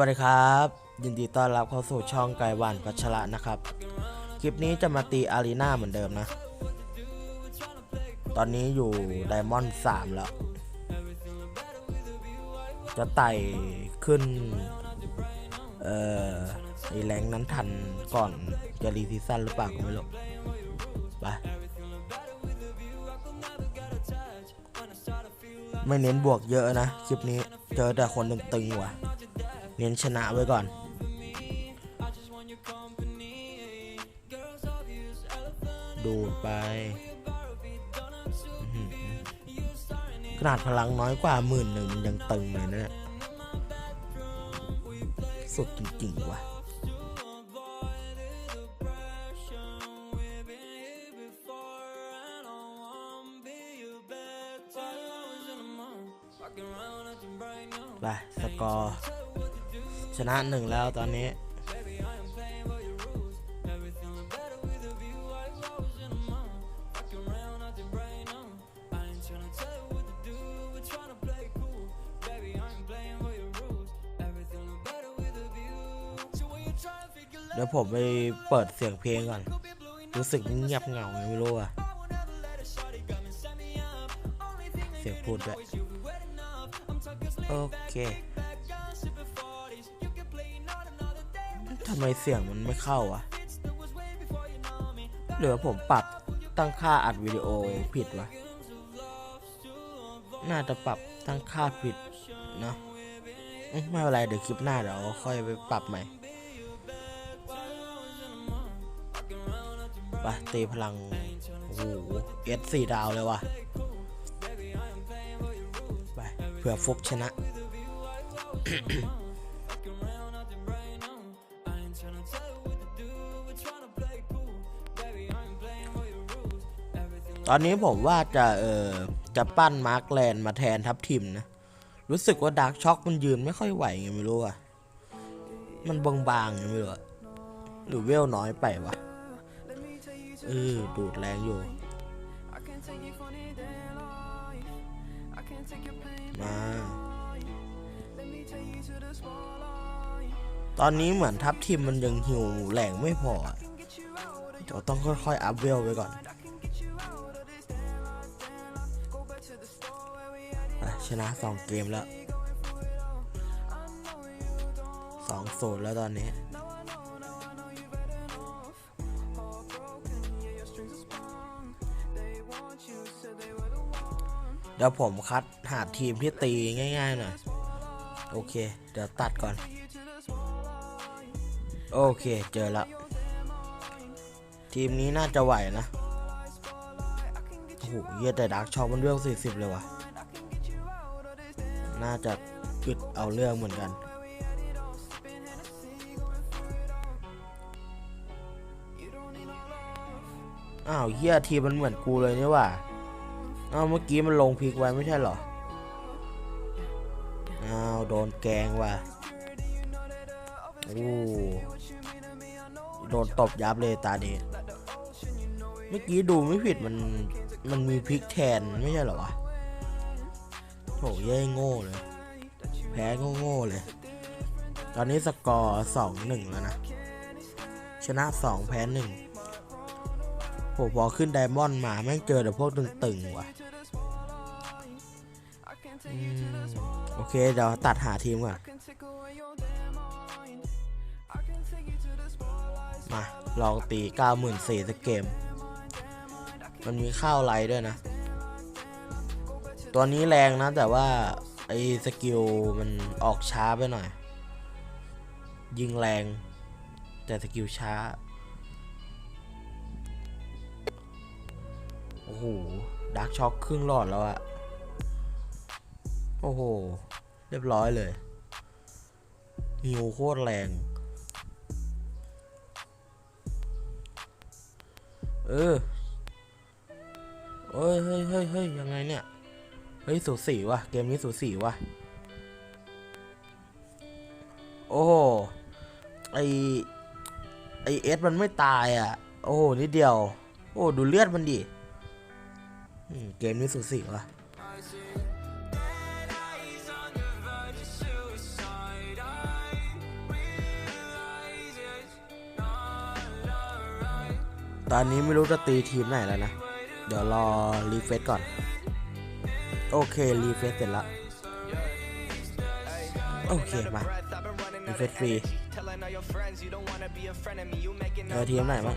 วัสดีครับ ยินดีต้อนรับเข้าสู่ช่องไกหวานพัชระนะครับ คลิปนี้จะมาตีอารีนาเหมือนเดิมนะ ตอนนี้อยู่ไดมอนด์3แล้ว จะไต่ขึ้น เอ่อไอแรงนั้นทันก่อนจะรีซีซั่นหรือเปล่าก็ไม่รู้ไปไม่เน้นบวกเยอะนะ คลิปนี้เจอแต่คนตึงๆว่ะ เน้นชนะไว้ก่อนดูดไปขนาดพลังน้อยกว่าหมื่นหนึ่งมันยังตึงเลยนะเนี่ยสุดจริงๆว่ะไปสกอร์ ชนะหนึ่งแล้วตอนนี้ เดี๋ยวผมไปเปิดเสียงเพลงก่อน รู้สึกเงียบเหงาไม่รู้อะเสียงพูดด้วยโอเค ทำไมเสียงมันไม่เข้าอะหรือผมปรับตั้งค่าอัดวิดีโอผิดวะ น่าจะปรับตั้งค่าผิดเนอะไม่เป็นไรเดี๋ยวคลิปหน้าเดี๋ยวค่อยไปปรับใหม่ไปตีพลัง โอ้โหเอสสี่ดาวเลยวะไปเผื่อฟุกชนะ ตอนนี้ผมว่าจะเออจะปั้นมาร์คแลนมาแทนทัพทิมนะ รู้สึกว่าดาร์กช็อคมันยืนไม่ค่อยไหวไงไม่รู้อะมันบางๆไงไม่รู้อะหรือเวลน้อยไปวะเออดูดแรงอยู่ มาตอนนี้เหมือนทัพทีมมันยังหิวแหล่งไม่พออะเดี๋ยวต้องค่อยๆอัพเวลไปก่อน ชนะสองเกมแล้วสองโซนแล้วตอนนี้ เดี๋ยวผมคัดหาทีมที่ตีง่ายๆหน่อย โอเค เดี๋ยวตัดก่อน โอเคเจอแล้วทีมนี้น่าจะไหวนะ โอ้โหเหี้ยแต่ดักชอปมันเรื่อง 40 เลยว่ะ น่าจะกึดเอาเรื่องเหมือนกัน อ้าวเฮียทีมันเหมือนกูเลยนี่หว่าอ้าวเมื่อกี้มันลงพลิกไว้ไม่ใช่เหรอ อ้าวโดนแกงว่ะโอ้โดนตบยับเลยตาดีเมื่อกี้ดูไม่ผิดมันมันมีพลิกแทนไม่ใช่เหรอวะ หเย่โง่เลย แพ้โง่ๆเลย ตอนนี้สกอร์สองหนึ่งแล้วนะ ชนะสองแพ้หนึ่งโหพอขึ้นไดมอนด์มาแม่งเจอแต่พวกตึงๆว่ะโอเค เดี๋ยวตัดหาทีมก่อน มา ลองตี 94,000สักเกม มันมีข้าวไลด้วยนะ ตัวนี้แรงนะ แต่ว่า ไอ้สกิลมันออกช้าไปหน่อย ยิงแรง แต่สกิลช้า โอ้โหดักช็อคครึ่งหลอดแล้วอะโอ้โห เรียบร้อยเลยฮิวโคตรแรง เออเอ้ยเฮ้ยเฮ้ยเฮ้ยยังไงเนี่ย เฮ้ย สูสีว่ะ เกมนี้สูสีว่ะ โอ้ไอไอเอสมันไม่ตายอะ โอ้นิดเดียว โอ้ ดูเลือดมันดิเกมนี้สูสีว่ะตอนนี้ไม่รู้จะตีทีมไหนแล้วนะ เดี๋ยวรอรีเฟซก่อน โอเค รีเฟซเสร็จแล้ว โอเค มา รีเฟซฟรี เออทีมไหนบ้าง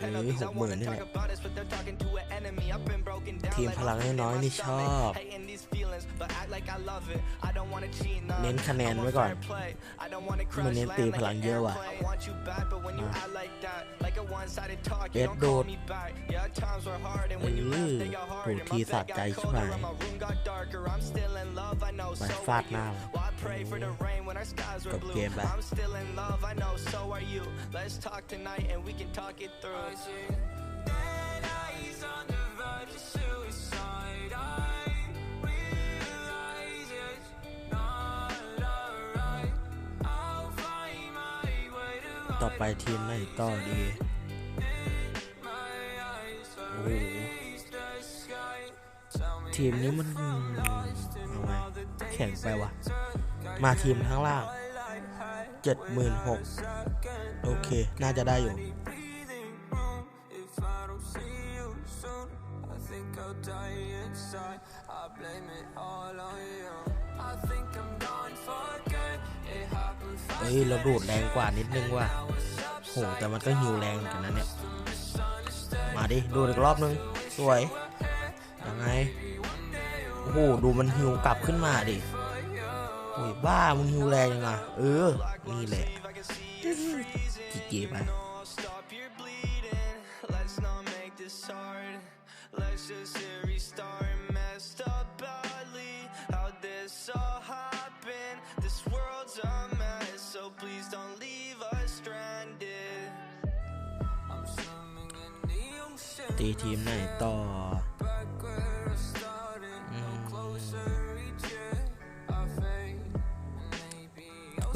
อันนี้หกหมื่นนี่แหละทีมพลังน้อยๆนี่ชอบ เน้นคะแนนไว้ก่อน มันเน้นตีพลังเยอะว่ะเอ็ดโดดเออถูทีสะใจชิบหายไปฟาดหน้า มันจบเกมไปต่อไปทีมไหนต่อดีโอ้โหทีมนี้มันเอาไงแข็งไปวะ มาทีมข้างล่างเจ็ดหมื่นหกโอเค น่าจะได้อยู่ เอ้ยเราดูดแรงกว่านิดนึงว่ะโหแต่มันก็หิวแรงเหมือนกันนะเนี่ย มาดิ ดูอีกรอบนึง สวย ยังไง โอ้โห ดูมันหิวกลับขึ้นมาดิ โอ้ยบ้ามึงหิวแรงยังไงเออ นี่แหละจีจีไปตีทีมไหนต่อ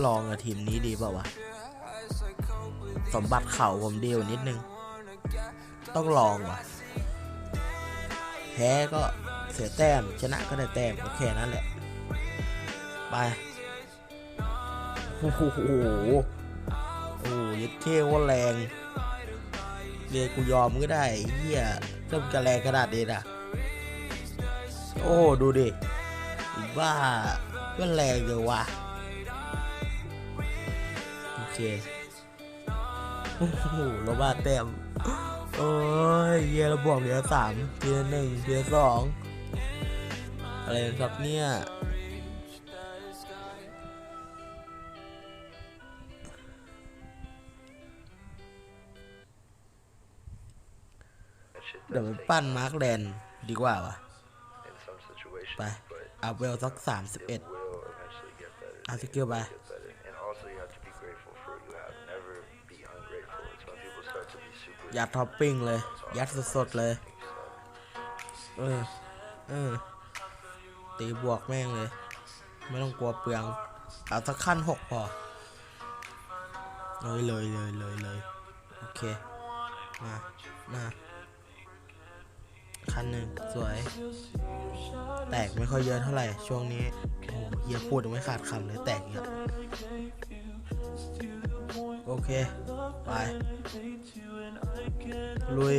ลองกับทีมนี้ดีเปล่าวะ สมบัติเข่าผมเดียวนิดนึง ต้องลองว่ะแพ้ก็เสียแต้ม ชนะก็ได้แต้มก็แค่นั้นแหละ ไป โอ้โห โอ้โหยัดเท่ว่าแรงเรียกูยอมก็ได้เฮียเริ่มกระแรงขนาดนี้นะโอ้ ดูดิอีบ้าก็แรงเลยวะโอ เค โอ้โหเราบ้าเต็ม โอ้ยเฮียเราบวกเหลือสามเทียหนึ่งเทียสองอะไรครับเนี่ยเดี๋ยวไปปั้นมาร์คแลนดีกว่าวะไป เอาเวลสักสามสิบเอ็ดอาสกิลไป ยัดท็อปปิ้งเลย ยัดสดๆเลย เออ เออ ตีบวกแม่งเลย ไม่ต้องกลัวเปลืองเอาสักขั้นหกพอ เลยเลยเลยเลยเลยโอเค มา มา ขั้นหนึ่งสวย แตกไม่ค่อยเยอะเท่าไหร่ ช่วงนี้โอ้เฮียพูดไม่ขาดคำเลยแตกเยอะโอเค ไป ลุย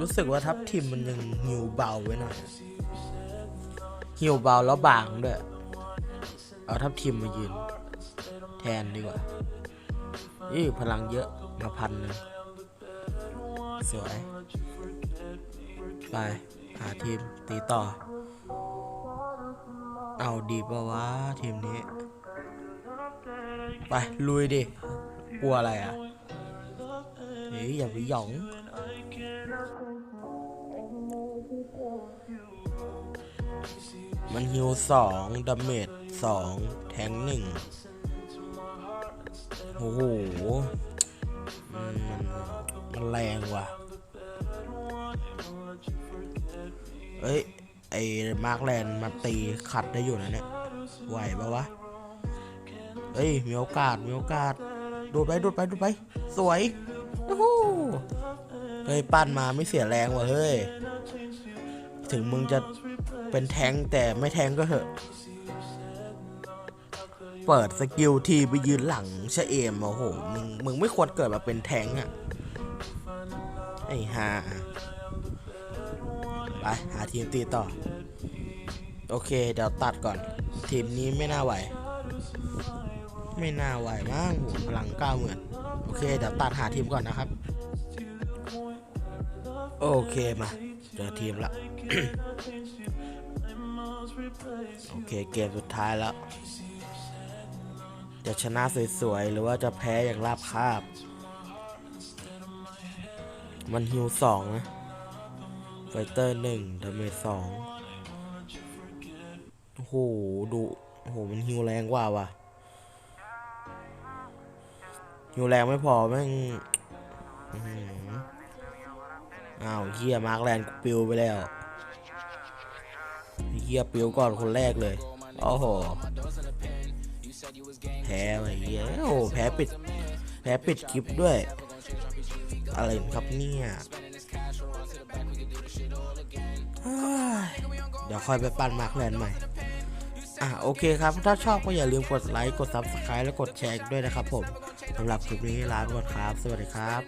รู้สึกว่าทับทิมมันยังหิวเบาไว้หน่อยหิวเบาแล้วบางด้วย เอาทับทิมมายืน แทนดีกว่ายี่พลังเยอะมาพันหนึ่งสวย ไป หาทีมตีต่อ เอาดีปะวะทีมนี้ ไป ลุยดิ กลัวอะไรอะเฮ้ยอย่าไปหยองมันฮิวสองดาเมจสองแทงหนึ่งโอ้โห มันแรงว่ะ เอ้ย ไอ้มาร์คแลนด์มาตีขัดได้อยู่นะเนี่ย ไหวปะวะ เอ้ย มีโอกาส มีโอกาส ดูดไป ดูดไป ดูดไป สวยโอ้โหเฮ้ย ปั้นมาไม่เสียแรงว่ะ เฮ้ย ถึงมึงจะเป็นแทงแต่ไม่แทงก็เถอะ เปิดสกิลทีไปยืนหลังชะเอมโอ้โห มึง มึงไม่ควรเกิดมาเป็นแทงอะไอ้ห่า ไปหาทีมตีต่อ โอเค เดี๋ยวตัดก่อน ทีมนี้ไม่น่าไหว ไม่น่าไหวมากโหพลังก้าเหมือนโอเค เดี๋ยวตัดหาทีมก่อนนะครับ โอเคมาเจอทีมละโอเคเกมสุดท้ายแล้ว จะชนะสวยๆ หรือว่าจะแพ้อย่างราบคาบ มันฮิวสองนะ ไฟเตอร์หนึ่งดาเมจสองโอ้โห ดู โอ้โห มันฮิวแรงกว่าว่ะฮิวแรงไม่พอแม่งอ้าวเฮียมาร์กแลนด์กูปิวไปแล้วเฮียปิวก่อนคนแรกเลย โอ้โห แพ้ไปเฮียโอ้โหแพ้ปิด แพ้ปิดคลิปด้วย อะไรครับเนี่ย เดี๋ยวค่อยไปปั้นมาร์คแลนด์ใหม่ อะโอเคครับ ถ้าชอบก็อย่าลืมกดไลค์ กด Subscribe และกดแชร์ด้วยนะครับผมสำหรับคลิปนี้ลาไปก่อนครับ สวัสดีครับ